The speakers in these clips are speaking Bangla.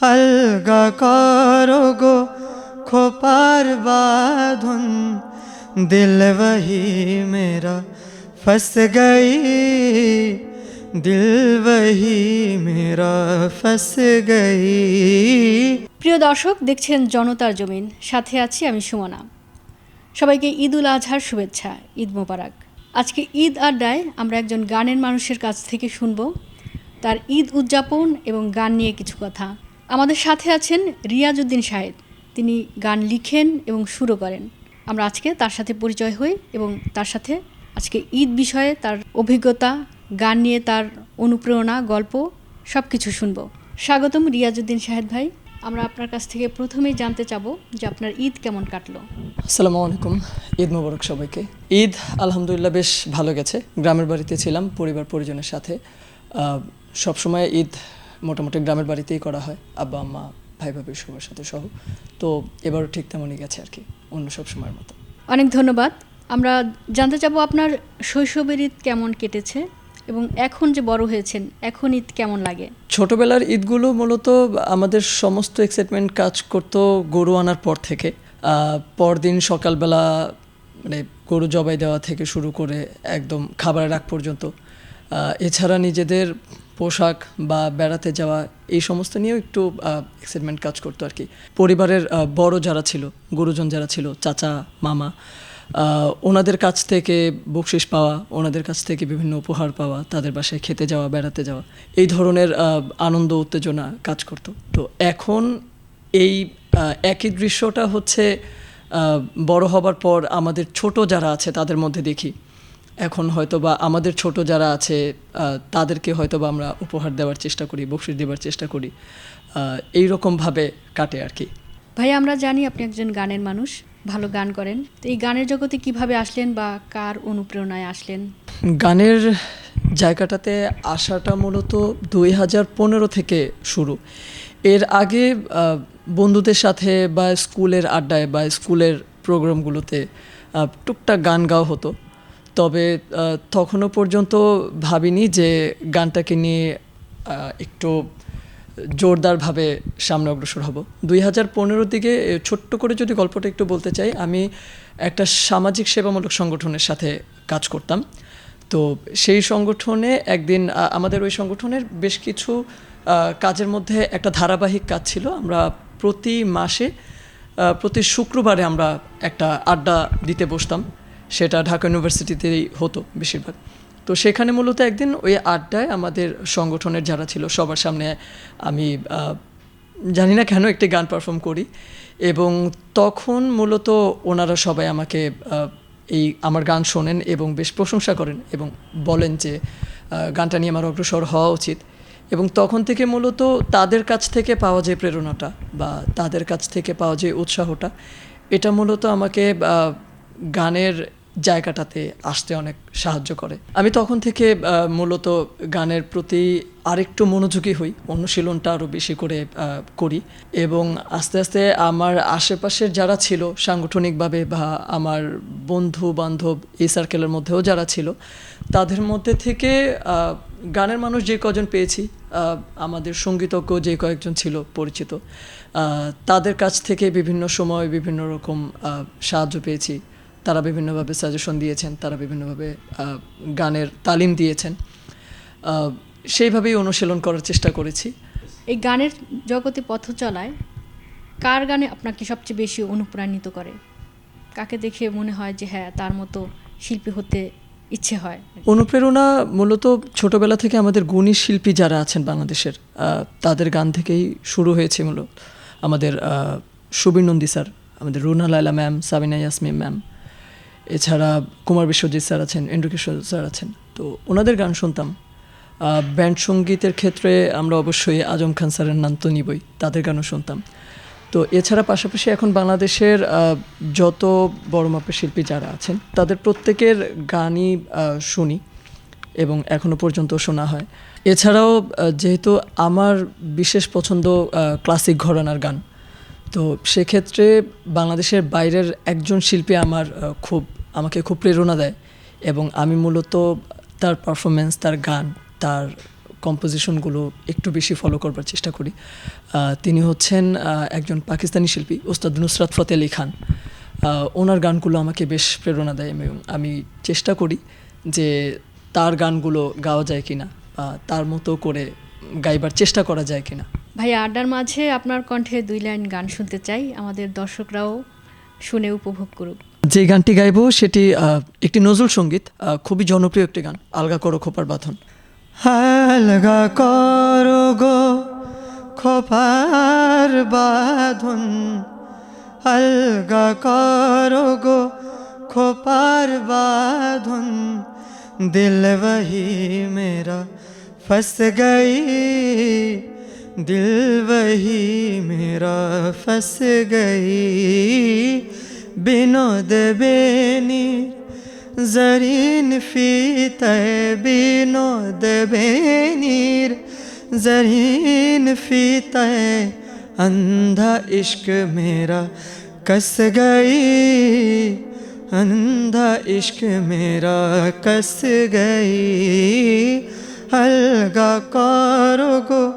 আলগা করো গো খোপার বাঁধন। দিল বহি মেরা ফস গই। দিল বহি মেরা ফস গই। প্রিয় দর্শক, দেখছেন জনতার জমিন। সাথে আছি আমি সুমনা। সবাইকে ঈদ উল আজহার শুভেচ্ছা, ঈদ মোবারক। আজকে ঈদ আড্ডায় আমরা একজন গানের মানুষের কাছ থেকে শুনব। তার ঈদ উদযাপন এবং গান নিয়ে কিছু কথা। আমাদের সাথে আছেন রিয়াজউদ্দিন সাহেদ তিনি গান লিখেন এবং শুরু করেন। আমরা আজকে তার সাথে পরিচয় হই এবং তার সাথে আজকে ঈদ বিষয়ে তার অভিজ্ঞতা, গান নিয়ে তার অনুপ্রেরণা, গল্প সব কিছু শুনব। স্বাগতম রিয়াজউদ্দিন সাহেদ ভাই। আমরা আপনার কাছ থেকে প্রথমেই জানতে চাবো যে আপনার ঈদ কেমন কাটলো। আসসালামু আলাইকুম। ঈদ মোবারক সবাইকে। ঈদ আলহামদুলিল্লাহ বেশ ভালো গেছে। গ্রামের বাড়িতে ছিলাম পরিবার পরিজনের সাথে সবসময় ঈদ মোটামুটি গ্রামের বাড়িতেই করা হয়। আব্বা আম্মা ভাই ভাবি সবার সাথে সহ। তো এবারও ঠিক তেমনই গেছে আর কি অন্য সব সময়ের মতো। অনেক ধন্যবাদ। আমরা জানতে চাবো আপনার শৈশবের ঈদ কেমন কেটেছে এবং এখন যে বড় হয়েছেন এখন ঈদ কেমন লাগে? ছোটবেলার ঈদগুলো মূলত আমাদের সমস্ত এক্সাইটমেন্ট কাজ করতো গরু আনার পর থেকে। পরদিন সকালবেলা মানে গরু জবাই দেওয়া থেকে শুরু করে একদম খাবারের আগ পর্যন্ত। এছাড়া নিজেদের পোশাক বা বেড়াতে যাওয়া এই সমস্ত নিয়েও একটু এক্সাইটমেন্ট কাজ করতো আর কি। পরিবারের বড় যারা ছিল, গুরুজন যারা ছিল, চাচা, মামা ওনাদের কাছ থেকে বকশিস পাওয়া, ওনাদের কাছ থেকে বিভিন্ন উপহার পাওয়া, তাদের বাসায় খেতে যাওয়া, বেড়াতে যাওয়া, এই ধরনের আনন্দ, উত্তেজনা কাজ করতো। তো এখন এই একই দৃশ্যটা হচ্ছে বড় হবার পর আমাদের ছোট যারা আছে, তাদের মধ্যে দেখি। এখন হয়তো বা আমাদের ছোট যারা আছে তাদেরকে হয়তো বা আমরা উপহার দেওয়ার চেষ্টা করি বকশিস দেওয়ার চেষ্টা করি এই রকমভাবে কাটে আর কি। ভাই আমরা জানি আপনি একজন গানের মানুষ ভালো গান করেন। তো এই গানের জগতে কীভাবে আসলেন বা কার অনুপ্রেরণায় আসলেন? গানের জায়গাটাতে আসাটা মূলত দুই হাজার পনেরো থেকে শুরু। এর আগে বন্ধুদের সাথে বা স্কুলের আড্ডায় বা স্কুলের প্রোগ্রামগুলোতে টুকটাক গান গাওয়া হতো। তবে তখনও পর্যন্ত ভাবিনি যে গানটাকে নিয়ে একটু জোরদারভাবে সামনে অগ্রসর হব। দুই হাজার পনেরোর দিকে ছোট্ট করে যদি গল্পটা একটু বলতে চাই, আমি একটা সামাজিক সেবামূলক সংগঠনের সাথে কাজ করতাম। তো সেই সংগঠনে একদিন আমাদের ওই সংগঠনের বেশ কিছু কাজের মধ্যে একটা ধারাবাহিক কাজ ছিল। আমরা প্রতি মাসে প্রতি শুক্রবারে আমরা একটা আড্ডা দিতে বসতাম। সেটা ঢাকা ইউনিভার্সিটিতেই হতো বেশিরভাগ। তো সেখানে মূলত একদিন ওই আড্ডায় আমাদের সংগঠনের যারা ছিল সবার সামনে আমি জানি না কেন একটি গান পারফর্ম করি এবং তখন মূলত ওনারা সবাই আমাকে এই আমার গান শোনেন এবং বেশ প্রশংসা করেন এবং বলেন যে গানটা নিয়ে আমার অগ্রসর হওয়া উচিত। এবং তখন থেকে মূলত তাদের কাছ থেকে পাওয়া যে প্রেরণাটা বা তাদের কাছ থেকে পাওয়া যে উৎসাহটা, এটা মূলত আমাকে গানের জায়গাটাতে আসতে অনেক সাহায্য করে। আমি তখন থেকে মূলত গানের প্রতি আরেকটু মনোযোগী হই, অনুশীলনটা আরও বেশি করে করি এবং আস্তে আস্তে আমার আশেপাশের যারা ছিল, সাংগঠনিকভাবে বা আমার বন্ধু বান্ধব এই সার্কেলের মধ্যেও যারা ছিল, তাদের মধ্যে থেকে গানের মানুষ যে কজন পেয়েছি আমাদের সঙ্গীতজ্ঞ যে কয়েকজন ছিল পরিচিত তাদের কাছ থেকে বিভিন্ন সময় বিভিন্ন রকম সাহায্য পেয়েছি। তারা বিভিন্নভাবে সাজেশন দিয়েছেন তারা বিভিন্নভাবে গানের তালিম দিয়েছেন। সেইভাবেই অনুশীলন করার চেষ্টা করেছি। এই গানের জগতে পথ চলায় কার গানে আপনাকে সবচেয়ে বেশি অনুপ্রাণিত করে? কাকে দেখে মনে হয় যে হ্যাঁ তার মতো শিল্পী হতে ইচ্ছে হয়? অনুপ্রেরণা মূলত ছোটবেলা থেকে আমাদের গুণী শিল্পী যারা আছেন বাংলাদেশের তাদের গান থেকেই শুরু হয়েছে মূলত। আমাদের সুবীর নন্দী স্যার আমাদের রুনা লাইলা ম্যাম সাবিনা ইয়াসমিন ম্যাম এছাড়া কুমার বিশ্বজিৎ স্যার আছেন এন্ড্রকিশোর স্যার আছেন। তো ওনাদের গান শুনতাম। ব্যান্ড সঙ্গীতের ক্ষেত্রে আমরা অবশ্যই আজম খান স্যারের নাম তো নিবই, তাদের গানও শুনতাম। তো এছাড়া পাশাপাশি এখন বাংলাদেশের যত বড় মাপের শিল্পী যারা আছেন, তাদের প্রত্যেকের গানই শুনি এবং এখনও পর্যন্ত শোনা হয়। এছাড়াও যেহেতু আমার বিশেষ পছন্দ ক্লাসিক ঘরানার গান তো সেক্ষেত্রে বাংলাদেশের বাইরের একজন শিল্পী আমার খুব, আমাকে খুব প্রেরণা দেয় এবং আমি মূলত তার পারফরমেন্স তার গান, তার কম্পোজিশনগুলো একটু বেশি ফলো করবার চেষ্টা করি। তিনি হচ্ছেন একজন পাকিস্তানি শিল্পী, ওস্তাদ নুসরাত ফতে আলী খান। ওনার গানগুলো আমাকে বেশ প্রেরণা দেয় এবং আমি চেষ্টা করি যে তার গানগুলো গাওয়া যায় কিনা বা তার মতো করে গাইবার চেষ্টা করা যায় কিনা। ভাইয়া আড্ডার মাঝে আপনার কণ্ঠে দুই লাইন গান শুনতে চাই। আমাদের দর্শকরাও শুনে উপভোগ করুক। যে গানটি গাইবো সেটি একটি নজরুল সংগীত খুবই জনপ্রিয় একটি গান আলগা করো খোপার বাঁধন। হালগা করো গো খোপার বাঁধন আলগা করো গো খোপার বাঁধন দিল वही دل وہی میرا پھنس گئی۔ بنود بینی زرین فی تے بنود بینیر زرین فی تے اندھا عشق میرا کس گئی۔ اندھا عشق میرا کس گئی۔ الگا کارو گو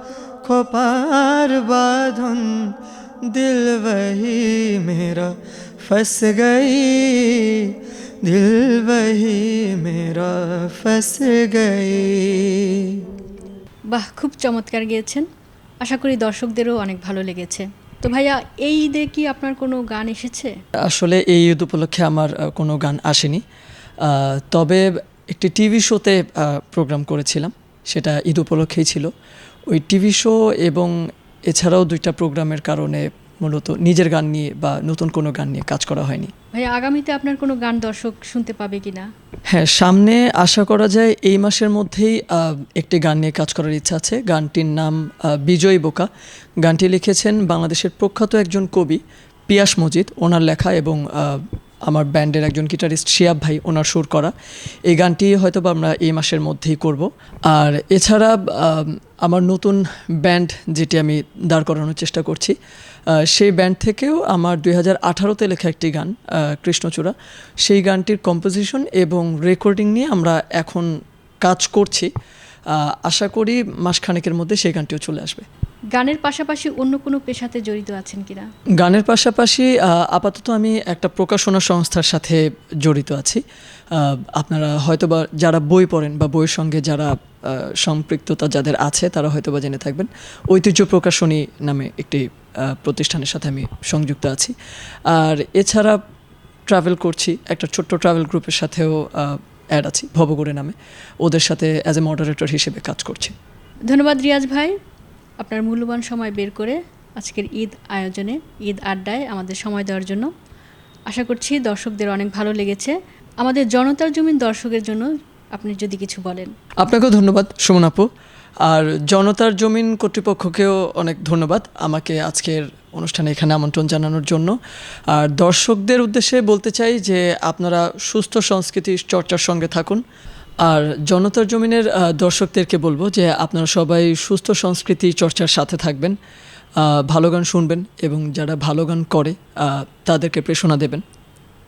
गो खोपार बाधन दिल वही मेरा फंस गई दिल वही मेरा फंस गई বাহ খুব চমৎকার গিয়েছেন আশা করি দর্শকদেরও অনেক ভালো লেগেছে তো ভাইয়া এই ঈদে কি আপনার কোনো গান এসেছে আসলে এই ঈদ উপলক্ষে আমার আহ, কোনো গান আসেনি আহ, তবে একটি টিভি শোতে প্রোগ্রাম করেছিলাম সেটা ঈদ উপলক্ষেই ছিল ওই টিভি শো এবং এছাড়াও দুইটা প্রোগ্রামের কারণে মূলত নিজের গান নিয়ে বা নতুন কোনো গান নিয়ে কাজ করা হয়নি। ভাইয়া আগামীতে আপনার কোনো গান দর্শক শুনতে পাবে কিনা? হ্যাঁ সামনে আশা করা যায় এই মাসের মধ্যেই একটি গান নিয়ে কাজ করার ইচ্ছা আছে। গানটির নাম বিজয় বোকা। গানটি লিখেছেন বাংলাদেশের প্রখ্যাত একজন কবি পিয়াস মজিদ। ওনার লেখা এবং আমার ব্যান্ডের একজন গিটারিস্ট শিয়াব ভাই, ওনার সুর করা। এই গানটি হয়তো বা আমরা এই মাসের মধ্যেই করব। আর এছাড়া আমার নতুন ব্যান্ড যেটি আমি দাঁড় করানোর চেষ্টা করছি সেই ব্যান্ড থেকেও আমার দুই হাজার আঠারোতে লেখা একটি গান কৃষ্ণচূড়া। সেই গানটির কম্পোজিশন এবং রেকর্ডিং নিয়ে আমরা এখন কাজ করছি। আশা করি মাসখানেকের মধ্যে সেই গানটিও চলে আসবে। গানের পাশাপাশি অন্য কোনো পেশাতে জড়িত আছেন কিনা? গানের পাশাপাশি আপাতত আমি একটা প্রকাশনা সংস্থার সাথে জড়িত আছি। আপনারা হয়তোবা যারা বই পড়েন বা বইয়ের সঙ্গে যারা সম্পৃক্ততা যাদের আছে তারা হয়তোবা জেনে থাকবেন। ঐতিহ্য প্রকাশনী নামে একটি প্রতিষ্ঠানের সাথে আমি সংযুক্ত আছি। আর এছাড়া ট্রাভেল করছি একটা ছোট্ট ট্রাভেল গ্রুপের সাথেও অ্যাড আছি ভবগুড়ে নামে। ওদের সাথে অ্যাজ এ মডারেটর হিসেবে কাজ করছি। ধন্যবাদ রিয়াজ ভাই। আপনার মূল্যবান সময় বের করে আজকের ঈদ আয়োজনে, ঈদ আড্ডায় আমাদের সময় দেওয়ার জন্য। আশা করছি দর্শকদের অনেক ভালো লেগেছে। আমাদের জনতার জমিন দর্শকের জন্য আপনি যদি কিছু বলেন। আপনাকেও ধন্যবাদ, সুমন আপু। আর জনতার জমিন কর্তৃপক্ষকেও অনেক ধন্যবাদ আমাকে আজকের অনুষ্ঠানে এখানে আমন্ত্রণ জানানোর জন্য। আর দর্শকদের উদ্দেশ্যে বলতে চাই যে আপনারা সুস্থ সংস্কৃতি চর্চার সঙ্গে থাকুন। আর জনতার জমিনের দর্শকদেরকে বলব যে আপনারা সবাই সুস্থ সংস্কৃতি চর্চার সাথে থাকবেন ভালো গান শুনবেন এবং যারা ভালো গান করে তাদেরকে প্রেরণা দেবেন।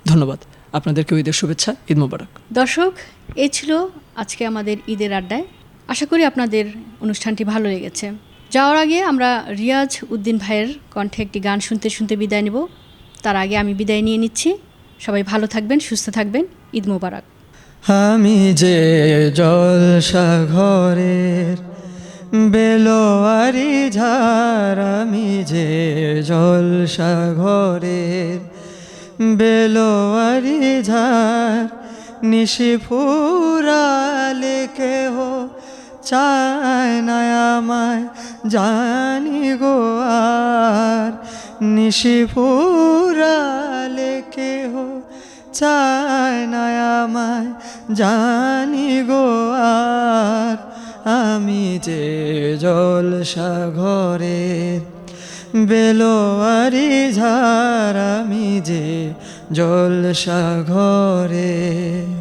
ধন্যবাদ। আপনাদেরকে ঈদের শুভেচ্ছা, ঈদ মোবারক। দর্শক এই ছিল আজকে আমাদের ঈদের আড্ডায়। আশা করি আপনাদের অনুষ্ঠানটি ভালো লেগেছে। যাওয়ার আগে আমরা রিয়াজ উদ্দিন ভাইয়ের কণ্ঠে একটি গান শুনতে শুনতে বিদায় নেব। তার আগে আমি বিদায় নিয়ে নিচ্ছি। সবাই ভালো থাকবেন, সুস্থ থাকবেন। ঈদ মোবারক। আমি যে জলসা ঘরের বেলোয়ারি ঝার, আমি যে জলসা ঘরের বেলোয়ারি ঝার, নিশি ফুরালে কেহ চায় না আমায়, জানি গো আর, নিশি ফুরালে কেহ চায় না আমায়, জানি গো আর আমি যে জলসা ঘরে বেলোয়ারি ঝার আমি যে জলসা ঘরের